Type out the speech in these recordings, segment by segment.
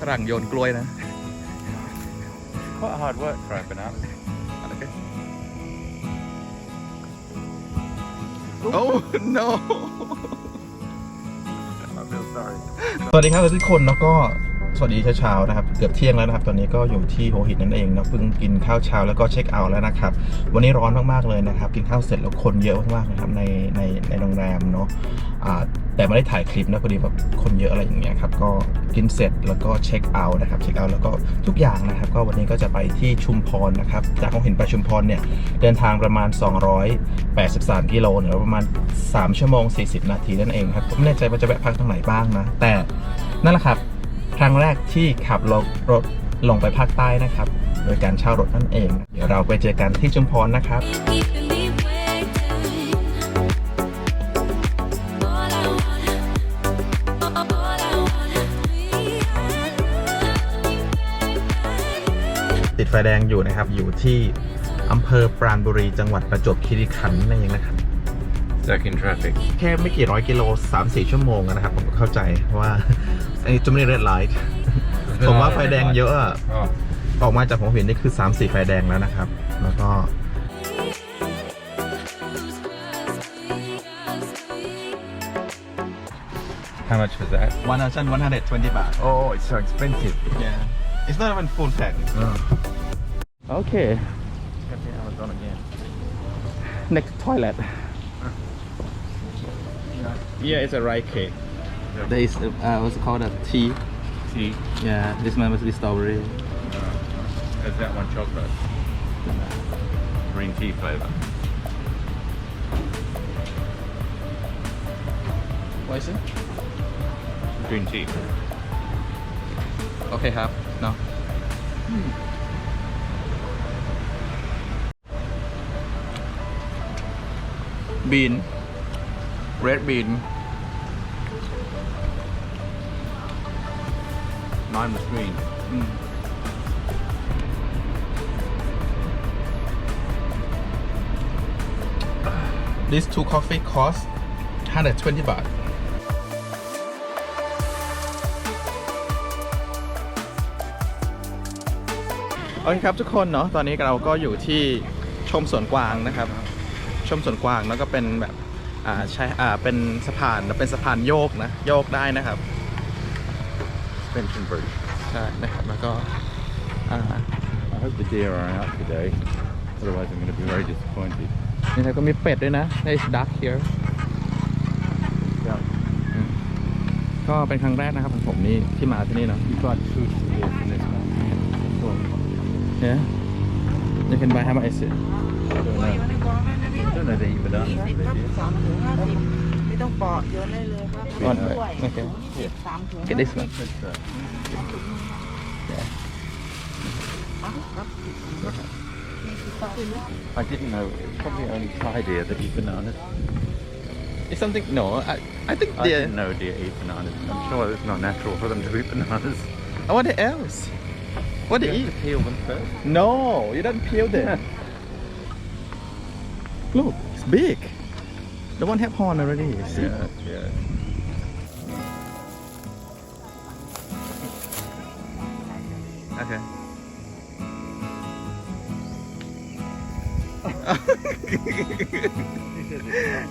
ฝรั่งโยนกล้วยนะ Quite hard work for open up. โอ้ no I feel sorry. สวัสดีครับทุกคนแล้วก็ สวัสดีเช้าๆนะครับ เกือบเที่ยงแล้วนะครับ ตอนนี้ก็อยู่ที่หัวหินนั่นเองนะเพิ่งกินข้าวเช้าแล้วก็เช็คเอาท์แล้วนะครับ วันนี้ร้อนมากๆเลยนะครับ กินข้าวเสร็จแล้วคนเยอะมากๆนะครับในในในโรงแรมเนาะแต่ไม่ได้ถ่ายคลิปนะพอดีแบบคนเยอะอะไรอย่างเงี้ยครับ ก็กินเสร็จแล้วก็เช็คเอาท์นะครับ เช็คเอาท์แล้วก็ทุกอย่างนะครับ ก็วันนี้ก็จะไปที่ชุมพรนะครับ จากหัวหินไปชุมพรเนี่ยเดินทางประมาณ 283 กิโลเนี่ยประมาณ 3 ชั่วโมง 40 นาทีนั่นเองครับไม่แน่ใจว่าจะแวะพักตรงไหนบ้างนะ แต่นั่นแหละครับ ครั้งแรกที่ขับรถรถลงไปภาคใต้นะครับ โดยการเช่ารถนั่นเอง เดี๋ยวเราไปเจอกันที่ชุมพรนะครับ Keeping me waiting. All I want, all I want, ติดไฟแดงอยู่นะครับ อยู่ที่อำเภอปราณบุรีจังหวัดประจวบคีรีขันธ์นั่นเองนะครับ Stuck in traffic. แค่ไม่กี่ร้อยกิโล3-4ชั่วโมงนะครับ ผมก็เข้าใจเพราะว่า ไอ้จุดนี้เรดไลท์ผมว่าไฟแดงเยอะอะ Oh, ออกมาจากหัวหินนี่คือ 3-4 ไฟแดงแล้วนะครับ แล้วก็ how much was that? 1,120บาท Oh, it's so expensive. Yeah it's not even full pack Okay Okay, I was on again. next toilet yeah it's a rice cake Yeah. There is uh, uh, what's it called a tea. Tea. Yeah, this one must be strawberry. Uh, is that one chocolate? Green tea flavor. What is it? Green tea. Okay, half now. Hmm. bean red bean Mine was green. this two coffee cost 120บาทโอเคครับทุกคนเนาะตอนนี้เราก็อยู่ที่ชมสวนกวางนะครับ ชมสวนกวางแล้วก็เป็นแบบอ่าใช่อ่าเป็นสะพานเป็นสะพานโยกนะโยกได้นะครับ Suspension bridge. ใช่นะครับแล้วก็อ่า I hope the deer are out today. Otherwise, I'm going to be very disappointed. นี่ครับก็มีเป็ดด้วยนะ There is duck here Yeah. ก็เป็นครั้งแรกนะครับของผมนี่ที่มาที่นี่เนาะ You tried two deer in this one. Yeah you can buy how much is it I don't know. I don't know the even ยี่สิบครับ answer. สามถุงห้าสิบไม่ต้องปอกโยนได้เลยครับ Okay. Yeah. Okay, this one. I didn't know. It's probably only Thai deer that eat bananas. It's something. No, I, I think I deer. didn't know deer eat bananas. I'm sure it's not natural for them to eat bananas. I wonder else. What do you, you eat? peel them first. No, you don't peel them. Look, it's big. The one have horn already. Yeah, yeah.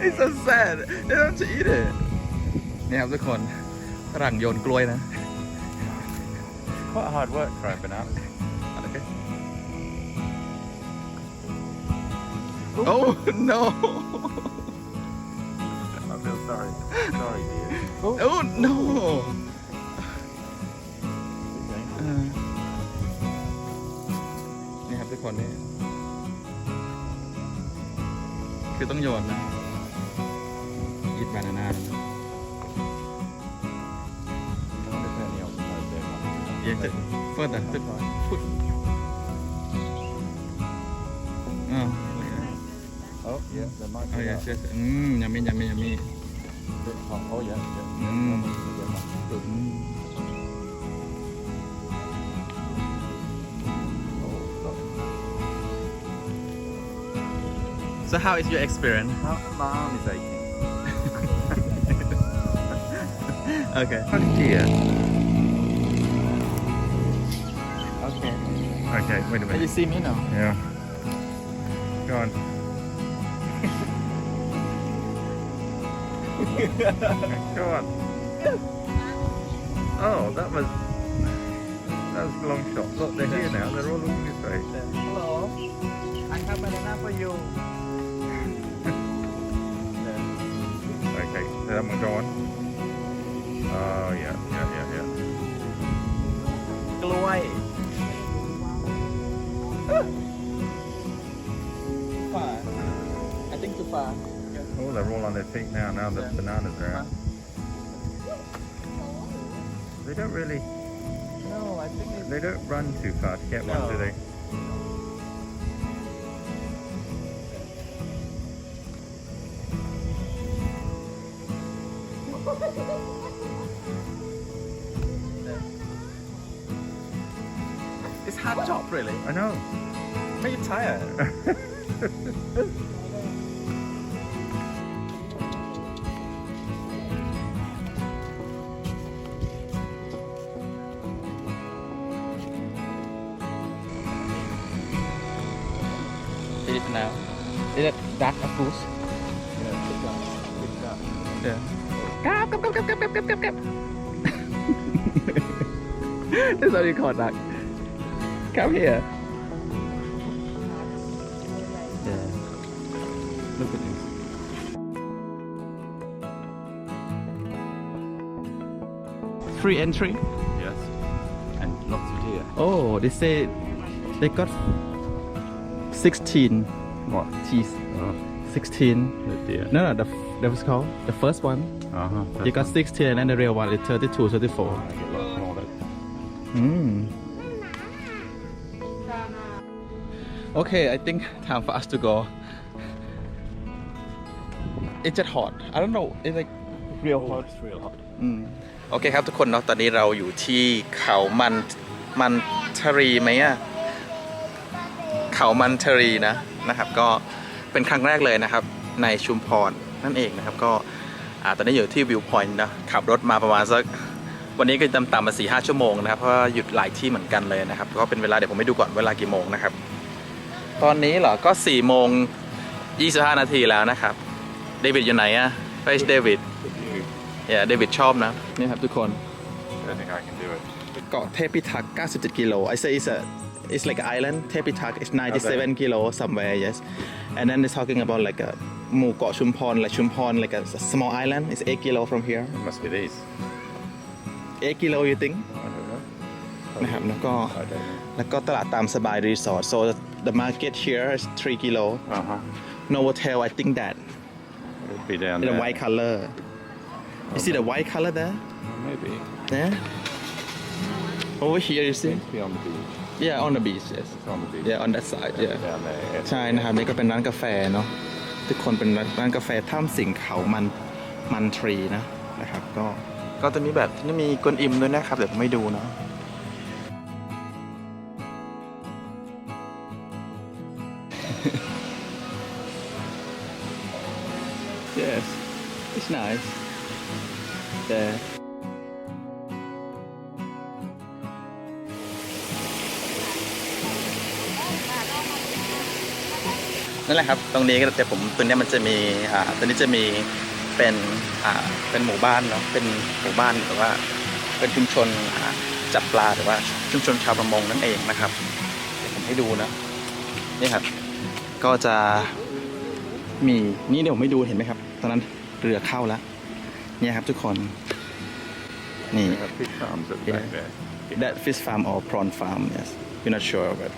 It's so sad they don't want to eat it นี่ครับทุกคนฝรั่งโยนกล้วยนะ Quite hard work for open up. Okay. Oh no! I feel sorry. Sorry, dear. Oh no! เออนี่ครับทุกคนนี่ คือต้องโยนนะยิดบานาน่านะ There's only else no deer ones. เอียงจะเฟิร์ดอะตึกพุดอ้าว Oh, yeah, there might เอา be. อย่า a เชื่ออืมยามียามียามี bit hot. Oh, yeah, yeah. Mm. So how is your experience My my arm is aching. Okay Deer. Uh, okay, Okay, wait a minute. Can you see me now? Yeah. Go on. Go on. Oh, that was that was a long shot. Look, they're here now. They're all looking this way. Hello. I have banana for you. that one go on. Oh yeah, yeah, yeah, yeah. กล้วย far I think too far Oh, they're all on their feet now. Now the Yeah. bananas are out. They don't really. no I think it's They don't run too far to get one, do No. they? It's hard job really I know. make you tired It is now. Is it dark apples? Yeah. Come, come, come, come, come. That's how you call duck. Come here. Yeah. Look at this. Free entry. Yes. And lots of deer. Oh, they say they got 16 What? teeth. Oh, 16. the deer. No, no, the, that was called the first one. Uh huh. You got 16 and then the real one is 32, 34. I get lots more. Though. Mm. Okay, I think time for us to go. It's just hot. I don't know. It's like real hot. It's real hot. อืมโอเคครับทุกคนเนาะตอนนี้เราอยู่ที่เขามันมันทรีไหมอะเขามันทรีนะนะครับ ก็เป็นครั้งแรกเลยนะครับ ในชุมพร นั่นเองนะครับก็อ่าตอนนี้อยู่ที่วิวพอยต์นะขับรถมาประมาณสักวันนี้ก็ต่ำๆมาสี่ห้าชั่วโมงนะครับเพราะว่าหยุดหลายที่เหมือนกันเลยนะครับก็เป็นเวลาเดี๋ยวผมไม่ดูก่อนเวลากี่โมงนะครับ ตอนนี้เหรอก็4ี่โมงยี่สิบห้านาทีแล้วนะครับเดวิดอยู่ไหนอะเฟชเดวิด yeah เดวิดชอบนะนี่ครับทุกคน I don't think I can do it. เกาะเทพิทักษ์97กิโล I say it's a it's like an island เทพิทักษ์ is 97กิโล somewhere yes and then they're talking about like a หมู่เกาะชุมพร like ชุมพร like a small island it's 8 kilo from here It must be these. 8 kilo you think I don't know. นะครับแล้วก็ I don't know. แล้วก็ตลาดตามสบายรีสอร์ท so the market here is 3 kilo Uh huh. Novotel I think that It'd be down the there. white color you see the white color there Maybe. there over here you see Seems to be on the beach. yeah on the beach yes It's on the beach. yeah on that side yeah Down there. yeah. ใช่นะครับนี่ก็เป็นร้านกาแฟเนาะ ทุกคนเป็นร้านกาแฟถ้ำสิงเขามันมันทรีนะนะครับ ก็ก็จะมีแบบที่มีกวนอิมด้วยนะครับเดี๋ยวผมไม่ดูเนาะ yes it's nice there นั่นแหละครับตรงนี้ก็แต่ผมตรงเนี้ยมันจะมีอ่าตรงนี้จะมีเป็นอ่าเป็นหมู่บ้านเนาะเป็นหมู่บ้านหรือว่าเป็นชุมชนอ่าจับปลาหรือว่าชุมชนชาวประมงนั่นเองนะครับเดี๋ยวผมให้ดูนะนี่ครับ ก็จะมีนี่เดี๋ยวผมให้ดูเห็นไหมครับ ตอนนั้นเรือเข้าแล้วเนี่ยครับทุกคนนี่ They have big farms at the back Yeah. there. that fish farm or prawn farm yes we're not sure but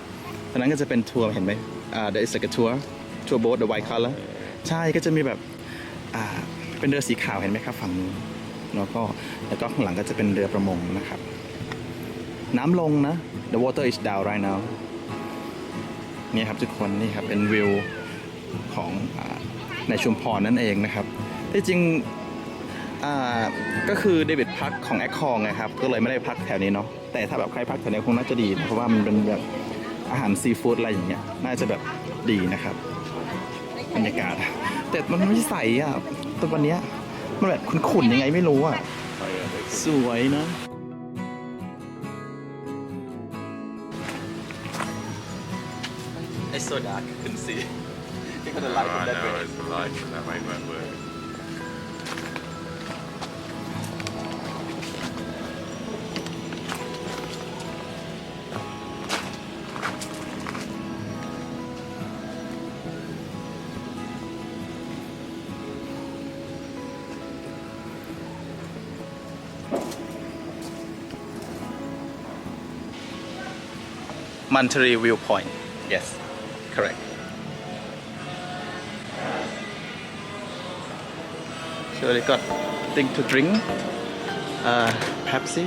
ตอนนั้นก็จะเป็นทัวร์เห็นไหมอ่า there is like a tour tour boat the white color ใช่ก็จะมีแบบอ่าเป็นเรือสีขาวเห็นไหมครับ ฝั่งนู้นแล้วก็แล้วก็ข้างหลังก็จะเป็นเรือประมงนะครับ น้ำลงนะ the water is down right now นี่ครับทุกคนนี่ครับเป็นวิวของอในชุมพรนั่นเองนะครับ ที่จริงก็คือเดวิดพักของแอคคองไงครับ ก็เลยไม่ได้พักแถวนี้เนาะแต่ถ้าแบบใครพักแถวนี้คงน่าจะดีนะเพราะว่ามันเป็นแบบอาหารซีฟู้ดอะไรอย่างเงี้ยน่าจะแบบดีนะครับ บรรยากาศ แต่มันไม่ใสอะแตัววันเนี้ยมันแบบขุ่นๆยังไงไม่รู้อะ Oh, yeah, they สวยนะ It's so dark couldn't see because the light Oh, from I that know, way it's the light, that way won't work. Monterey viewpoint. Yes correct. So they got thing to drink. Uh, Pepsi